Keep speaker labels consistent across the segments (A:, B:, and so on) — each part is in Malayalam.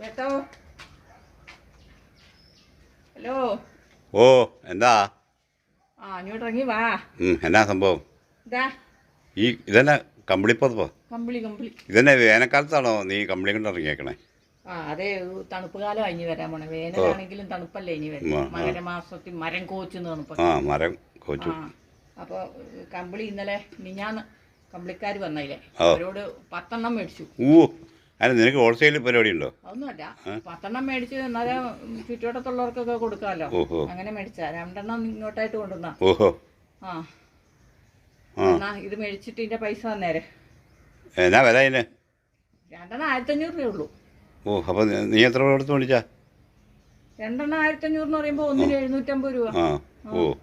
A: കേട്ടോ? ഹലോ?
B: ഓ എന്താ?
A: ആ അങ്ങോട്ട് ഇറങ്ങി വാ.
B: എന്നാ സംഭവം?
A: ഇതാ.
B: ഈ ഇതന്നെ കമ്പിളിപ്പതപ്പോ?
A: കമ്പിളി കമ്പിളി.
B: ഇതന്നെ വേനൽക്കാലത്താണോ നീ കമ്പിളി കൊണ്ട് ഇറങ്ങിയേക്കണേ?
A: ആ അതെ തണുപ്പ് കാലം അഞ്ഞു വരാൻ പോണേ. വേനലാണെങ്കിലും തണുപ്പല്ലേ ഇനി വരും. മകരമാസത്തിൽ മരം കോച്ചു തണുപ്പ്
B: ആ മരം കോച്ചു.
A: അപ്പോൾ കമ്പിളി ഇന്നലെ മിഞ്ഞാന്ന് കമ്പിളിക്കാർ
B: വന്നതിലെ.
A: അവരോട് പത്തെണ്ണം മേടിച്ചു.
B: അതിന് നിനക്ക് ഹോൾസെയിൽ പരിപാടി ഉണ്ടോ?
A: ഒന്നുമില്ല പത്തെണ്ണം മേടിച്ച് എന്നാലും ചുറ്റുവട്ടത്തുള്ളവർക്കൊക്കെ കൊടുക്കാമല്ലോ
B: ഓഹോ.
A: അങ്ങനെ മേടിച്ചാ. രണ്ടെണ്ണം ഇങ്ങോട്ടായിട്ട് കൊണ്ടുവന്നാ.
B: ഓഹോ.
A: ആ.
B: ആ.
A: എന്നാ ഇത് മേടിച്ചിട്ട് ഇതിന്റെ പൈസ തന്നേരെ.
B: എന്നാ വില അതിന്?
A: രണ്ടെണ്ണം ആയിരത്തഞ്ഞൂറ് രൂപ ഉള്ളൂ.
B: ഓ അപ്പോൾ നീ എത്ര രൂപ കൊടുത്ത് മേടിച്ച?
A: രണ്ടെണ്ണം ആയിരത്തഞ്ഞൂറ് എന്ന് പറയുമ്പോൾ ഒന്നിന് എഴുന്നൂറ്റമ്പത് രൂപ.
B: ആ. ഓ.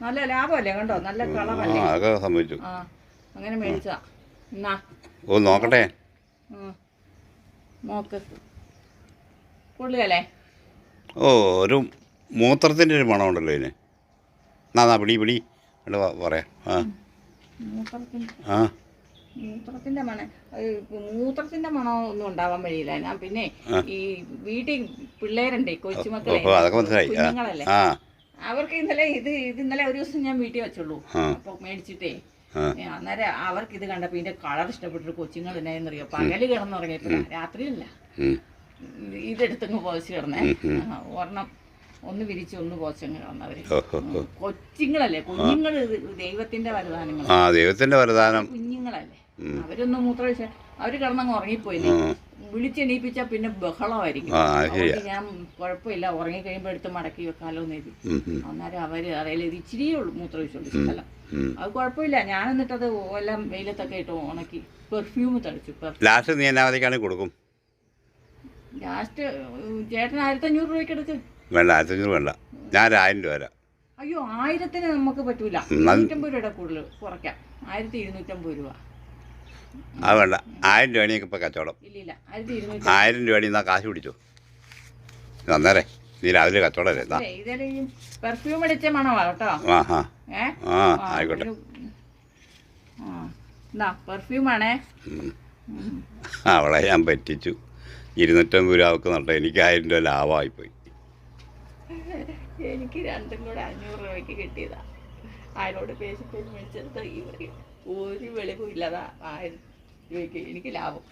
A: നല്ല ലാഭമല്ലേ കണ്ടോ? നല്ല
B: ആ
A: കളറല്ലേ
B: അതൊക്കെ സംഭവിച്ചു.
A: ആ. അങ്ങനെ മേടിച്ചാ എന്നാ.
B: ഓ നോക്കട്ടെ.
A: ഉം. പൊള്ളിയല്ലേ?
B: ഓ ഒരു മൂത്രത്തിന്റെ ഒരു മണമുണ്ടല്ലോ ഇതിന്. എന്നാ പിടി പിടി. പറയാം. ആ.
A: മൂത്രത്തിന്റെ
B: ആ.
A: മൂത്രത്തിന്റെ മണം മൂത്രത്തിന്റെ മണം ഒന്നും ഉണ്ടാവാൻ വഴിയില്ല. ഞാൻ പിന്നെ ഈ വീട്ടിൽ പിള്ളേരുണ്ടേ കൊച്ചുമക്കളെ കുഞ്ഞുങ്ങളല്ലേ? അവർക്ക് ഇന്നലെ ഇത് ഇത് ഇന്നലെ ഒരു ദിവസം ഞാൻ വീട്ടിൽ വെച്ചുള്ളൂ. അപ്പൊ മേടിച്ചിട്ടേ അന്നേരം അവർക്ക് ഇത് കണ്ടപ്പോ ഇതിന്റെ കളർ ഇഷ്ടപ്പെട്ടൊരു കൊച്ചുങ്ങൾ എന്നായെന്നറിയോ പകൽ കിടന്നുറങ്ങിയിട്ടില്ല രാത്രിയില്ല. ഇതെടുത്തങ്ങ് പോച്ച് കിടന്നേ. ഒരെണ്ണം ഒന്ന് വിരിച്ച് ഒന്ന് പോച്ചങ്ങ് കിടന്നവര്. കൊച്ചുങ്ങളല്ലേ? കുഞ്ഞുങ്ങൾ ദൈവത്തിന്റെ വരദാനങ്ങൾ
B: ആ ദൈവത്തിന്റെ വരദാനം.
A: കുഞ്ഞുങ്ങളല്ലേ? അവരൊന്നും മൂത്രമൊഴിച്ച അവർ കിടന്നങ്ങ് ഉറങ്ങിപ്പോയില്ലേ? വിളിച്ചെണീപ്പിച്ചാ പിന്നെ ബഹളമായിരിക്കും. അതുകൊണ്ട് ഞാൻ കുഴപ്പമില്ല ഉറങ്ങി കഴിയുമ്പോ എടുത്ത് മടക്കി വെക്കാലോ എന്ന് എഴുതി അന്നേരം അവർ അറിയില്ല ഇത് ഇച്ചിരിയേ ഉള്ളൂ മൂത്രമൊഴിച്ചുള്ളൂ സ്ഥലം അത് കുഴപ്പമില്ല ഞാൻ എന്നിട്ടത് എല്ലാം വെയിലത്തൊക്കെ ഇട്ട് ഉണക്കി പെർഫ്യൂം തളിച്ചു
B: ലാസ്റ്റ് നീ കൊടുക്കും?
A: ലാസ്റ്റ് ചേട്ടൻ ആയിരത്തഞ്ഞൂറ് രൂപയ്ക്ക് എടുക്ക്.
B: വേണ്ട ആയിരത്തഞ്ഞൂറ് വേണ്ട. ഞാൻ ആയിരം രൂപ തരാം.
A: അയ്യോ ആയിരത്തിന് നമുക്ക് പറ്റൂല. നൂറ്റമ്പത് രൂപയുടെ കൂടുതൽ കുറയ്ക്കാം. ആയിരത്തി ഇരുന്നൂറ്റമ്പത് രൂപ.
B: അത് വേണ്ട. ആയിരം രൂപയാണെങ്കിൽ ഇപ്പോൾ കച്ചവടം. ആയിരം രൂപയാണെങ്കിൽ എന്നാ കാശ് പിടിച്ചോ? തന്നേരെ നീ രാവിലെ കച്ചവടം അല്ലേ
A: പെർഫ്യൂം അടിച്ച മണമാ കേട്ടോ.
B: ആ ആയിക്കോട്ടെ.
A: പെർഫ്യൂമാണേ
B: അവളെ ഞാൻ പറ്റിച്ചു. ഇരുന്നൂറ്റമ്പത് രൂപ അവൾക്ക് നട്ടോ എനിക്ക് ആയിരം രൂപ ലാഭമായിപ്പോയി
A: എനിക്ക് രണ്ടും കൂടെ അഞ്ഞൂറ് രൂപയ്ക്ക് കിട്ടിയതാ. അതിനോട് പേശിട്ട് മേടിച്ചെടുത്ത് ഈ ഒരു വെളിവും ഇല്ലാതാ ആയിരം രൂപയ്ക്ക് എനിക്ക് ലാഭം.